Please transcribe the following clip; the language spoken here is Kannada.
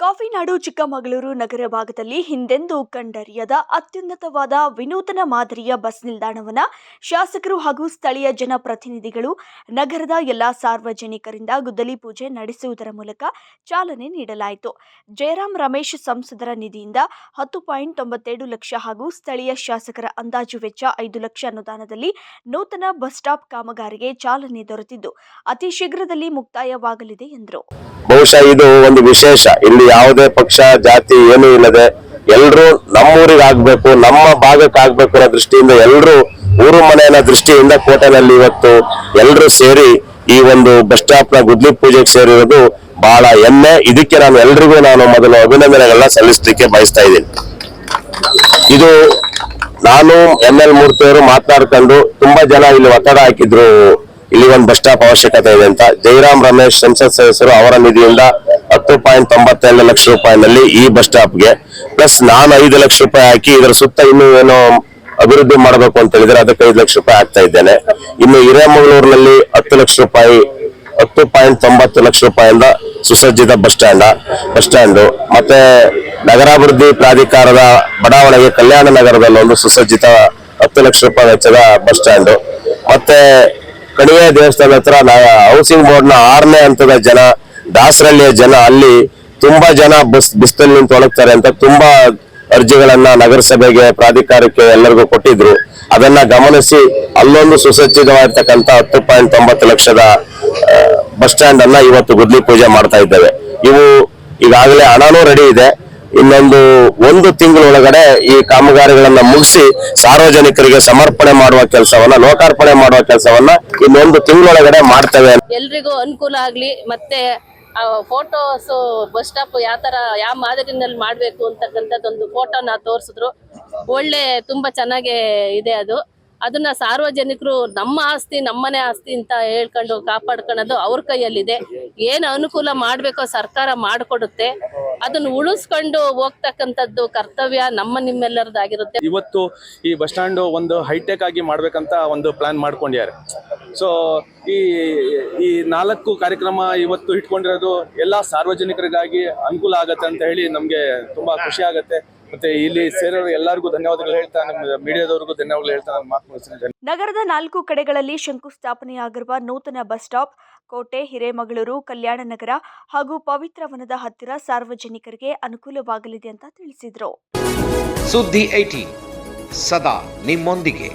ಕಾಫಿನಾಡು ಚಿಕ್ಕಮಗಳೂರು ನಗರ ಭಾಗದಲ್ಲಿ ಹಿಂದೆಂದೂ ಕಂಡರಿಯದ ಅತ್ಯುನ್ನತವಾದ ವಿನೂತನ ಮಾದರಿಯ ಬಸ್ ನಿಲ್ದಾಣವನ್ನು ಶಾಸಕರು ಹಾಗೂ ಸ್ಥಳೀಯ ಜನಪ್ರತಿನಿಧಿಗಳು ನಗರದ ಎಲ್ಲ ಸಾರ್ವಜನಿಕರಿಂದ ಗುದ್ದಲಿ ಪೂಜೆ ನಡೆಸುವುದರ ಮೂಲಕ ಚಾಲನೆ ನೀಡಲಾಯಿತು. ಜಯರಾಮ್ ರಮೇಶ್ ಸಂಸದರ ನಿಧಿಯಿಂದ ಹತ್ತು ಪಾಯಿಂಟ್ ತೊಂಬತ್ತೆರಡು ಲಕ್ಷ ಹಾಗೂ ಸ್ಥಳೀಯ ಶಾಸಕರ ಅಂದಾಜು ವೆಚ್ಚ ಐದು ಲಕ್ಷ ಅನುದಾನದಲ್ಲಿ ನೂತನ ಬಸ್ ಸ್ಟಾಪ್ ಕಾಮಗಾರಿಗೆ ಚಾಲನೆ ದೊರೆತಿದ್ದು, ಅತಿ ಶೀಘ್ರದಲ್ಲಿ ಮುಕ್ತಾಯವಾಗಲಿದೆ ಎಂದರು. ಬಹುಶಃ ಇದು ಒಂದು ವಿಶೇಷ. ಇಲ್ಲಿ ಯಾವುದೇ ಪಕ್ಷ, ಜಾತಿ ಏನೂ ಇಲ್ಲದೆ ಎಲ್ರೂ ನಮ್ಮೂರಿಗೆ ಆಗ್ಬೇಕು, ನಮ್ಮ ಭಾಗಕ್ಕೆ ಆಗ್ಬೇಕು ಅನ್ನೋ ದೃಷ್ಟಿಯಿಂದ ಎಲ್ಲರೂ ಊರು ಮನೆಯ ದೃಷ್ಟಿಯಿಂದ ಕೋಟೆನಲ್ಲಿ ಇವತ್ತು ಎಲ್ಲರೂ ಸೇರಿ ಈ ಒಂದು ಬಸ್ ಸ್ಟಾಪ್ನ ಗುದ್ಲಿ ಪೂಜೆಗೆ ಸೇರಿರೋದು ಬಹಳ ಹೆಮ್ಮೆ. ಇದಕ್ಕೆ ನಾನು ಎಲ್ರಿಗೂ ನಾನು ಮೊದಲು ಅಭಿನಂದನೆಗಳನ್ನ ಸಲ್ಲಿಸಲಿಕ್ಕೆ ಬಯಸ್ತಾ ಇದ್ದೀನಿ. ಇದು ನಾನು ಎಂ ಎಲ್ ಮೂರ್ತಿಯವರು ಮಾತನಾಡ್ಕೊಂಡು ತುಂಬಾ ಜನ ಇಲ್ಲಿ ಒತ್ತಡ ಹಾಕಿದ್ರು ಇಲ್ಲಿ ಒಂದು ಬಸ್ ಸ್ಟಾಪ್ ಅವಶ್ಯಕತೆ ಇದೆ ಅಂತ. ಜಯರಾಮ್ ರಮೇಶ್ ಸಂಸತ್ ಸದಸ್ಯರು ಅವರ ನಿಧಿಯಿಂದ ಹತ್ತು ಪಾಯಿಂಟ್ ತೊಂಬತ್ತೆರಡು ಲಕ್ಷ ರೂಪಾಯಿನಲ್ಲಿ ಈ ಬಸ್ ಸ್ಟಾಪ್ಗೆ ಪ್ಲಸ್ ನಾನು ಐದು ಲಕ್ಷ ರೂಪಾಯಿ ಹಾಕಿ ಇದರ ಸುತ್ತ ಇನ್ನೂ ಏನೋ ಅಭಿವೃದ್ಧಿ ಮಾಡಬೇಕು ಅಂತ ಹೇಳಿದ್ರೆ ಅದಕ್ಕೆ ಐದು ಲಕ್ಷ ರೂಪಾಯಿ ಹಾಕ್ತಾ ಇದ್ದೇನೆ. ಇನ್ನು ಹಿರೇಮಗಳೂರಿನಲ್ಲಿ ಹತ್ತು ಲಕ್ಷ ರೂಪಾಯಿ, ಹತ್ತು ಪಾಯಿಂಟ್ ತೊಂಬತ್ತು ಲಕ್ಷ ರೂಪಾಯಿಂದ ಸುಸಜ್ಜಿತ ಬಸ್ ಸ್ಟ್ಯಾಂಡ್ ಬಸ್ ಸ್ಟ್ಯಾಂಡ್. ಮತ್ತೆ ನಗರಾಭಿವೃದ್ಧಿ ಪ್ರಾಧಿಕಾರದ ಬಡಾವಣೆಗೆ ಕಲ್ಯಾಣ ನಗರದಲ್ಲಿ ಒಂದು ಸುಸಜ್ಜಿತ ಹತ್ತು ಲಕ್ಷ ರೂಪಾಯಿ ವೆಚ್ಚದ ಬಸ್ ಸ್ಟ್ಯಾಂಡ್. ಮತ್ತೆ ಕಣಿವೆ ದೇವಸ್ಥಾನ ಹತ್ರ ಹೌಸಿಂಗ್ ಬೋರ್ಡ್ನ ಆರನೇ ಹಂತದ ಜನ, ದಾಸರಳ್ಳಿಯ ಜನ ಅಲ್ಲಿ ತುಂಬಾ ಜನ ಬಸ್ ಬಿಸ್ತಲ್ಲಿ ನಿಂತು ಒಣಗ್ತಾರೆ ಅಂತ ತುಂಬಾ ಅರ್ಜಿಗಳನ್ನ ನಗರಸಭೆಗೆ, ಪ್ರಾಧಿಕಾರಕ್ಕೆ ಎಲ್ಲರಿಗೂ ಕೊಟ್ಟಿದ್ರು. ಅದನ್ನ ಗಮನಿಸಿ ಅಲ್ಲೊಂದು ಸುಸಜ್ಜಿತವಾಗಿರ್ತಕ್ಕಂಥ ಹತ್ತು ಪಾಯಿಂಟ್ ತೊಂಬತ್ತು ಲಕ್ಷದ ಬಸ್ ಸ್ಟ್ಯಾಂಡ್ ಅನ್ನ ಇವತ್ತು ಗುದ್ಲಿ ಪೂಜೆ ಮಾಡ್ತಾ ಇದ್ದೇವೆ. ಇವು ಈಗಾಗಲೇ ಹಣನೂ ರೆಡಿ ಇದೆ. ಇನ್ನೊಂದು ಒಂದು ತಿಂಗಳೊಳಗಡೆ ಈ ಕಾಮಗಾರಿಗಳನ್ನ ಮುಗಿಸಿ ಸಾರ್ವಜನಿಕರಿಗೆ ಸಮರ್ಪಣೆ ಮಾಡುವ ಕೆಲಸವನ್ನ, ಲೋಕಾರ್ಪಣೆ ಮಾಡುವ ಕೆಲಸವನ್ನ ಇನ್ನೊಂದು ತಿಂಗಳೊಳಗಡೆ ಮಾಡ್ತೇವೆ. ಎಲ್ರಿಗೂ ಅನುಕೂಲ ಆಗ್ಲಿ, ಮತ್ತೆ ಫೋಟೋಸ್ ಬಸ್ ಸ್ಟಾಪ್ ಯಾವ ತರ, ಯಾವ ಮಾದರಿನಲ್ಲಿ ಮಾಡ್ಬೇಕು ಅಂತಕ್ಕಂಥದ್ದೊಂದು ಫೋಟೋನ ತೋರಿಸಿದ್ರು. ಒಳ್ಳೆ, ತುಂಬಾ ಚೆನ್ನಾಗಿ ಇದೆ ಅದು. ಅದನ್ನ ಸಾರ್ವಜನಿಕರು ನಮ್ಮ ಆಸ್ತಿ, ನಮ್ಮನೆ ಆಸ್ತಿ ಅಂತ ಹೇಳ್ಕೊಂಡು ಕಾಪಾಡ್ಕೊಳ್ಳೋದು ಅವ್ರ ಕೈಯಲ್ಲಿದೆ. ಏನು ಅನುಕೂಲ ಮಾಡ್ಬೇಕೋ ಸರ್ಕಾರ ಮಾಡಿಕೊಡುತ್ತೆ. ಅದನ್ನ ಉಳಿಸ್ಕೊಂಡು ಹೋಗ್ತಕ್ಕಂಥದ್ದು ಕರ್ತವ್ಯ ನಮ್ಮ ನಿಮ್ಮೆಲ್ಲರದಾಗಿರುತ್ತೆ. ಇವತ್ತು ಈ ಬಸ್ ಸ್ಟ್ಯಾಂಡ್ ಒಂದು ಹೈಟೆಕ್ ಆಗಿ ಮಾಡ್ಬೇಕಂತ ಒಂದು ಪ್ಲಾನ್ ಮಾಡ್ಕೊಂಡಿದ್ದಾರೆ. ಸೊ ಈ ಈ ನಾಲ್ಕು ಕಾರ್ಯಕ್ರಮ ಇವತ್ತು ಇಟ್ಕೊಂಡಿರೋದು ಎಲ್ಲ ಸಾರ್ವಜನಿಕರಿಗಾಗಿ ಅನುಕೂಲ ಆಗತ್ತೆ ಅಂತ ಹೇಳಿ ನಮಗೆ ತುಂಬಾ ಖುಷಿ ಆಗತ್ತೆ. ಮತ್ತೆ ಇಲ್ಲಿ ಸೇರೋರು ಎಲ್ಲರಿಗೂ ಧನ್ಯವಾದಗಳು ಹೇಳ್ತಾ ನಮ್ಮ ಮೀಡಿಯಾದವ್ರಿಗೂ ಧನ್ಯವಾದಗಳು ಹೇಳ್ತಾ ನಾನು ಮಾತು ಮುಗಿಸ್ತೀನಿ. ನಗರದ ನಾಲ್ಕು ಕಡೆಗಳಲ್ಲಿ ಶಂಕುಸ್ಥಾಪನೆಯಾಗಿರುವ ನೂತನ ಬಸ್ ಸ್ಟಾಪ್ ಕೋಟೆ ಹಿರೇಮಗಳೂರು ಕಲ್ಯಾಣ ನಗರ ಹಾಗೂ ಪವಿತ್ರವನದ ಹತ್ತಿರ ಸಾರ್ವಜನಿಕರಿಗೆ ಅನುಕೂಲವಾಗಲಿದೆ ಅಂತ ತಿಳಿಸಿದರು. ಸುದ್ದಿ ಐಟಿ ಸದಾ ನಿಮ್ಮೊಂದಿಗೆ.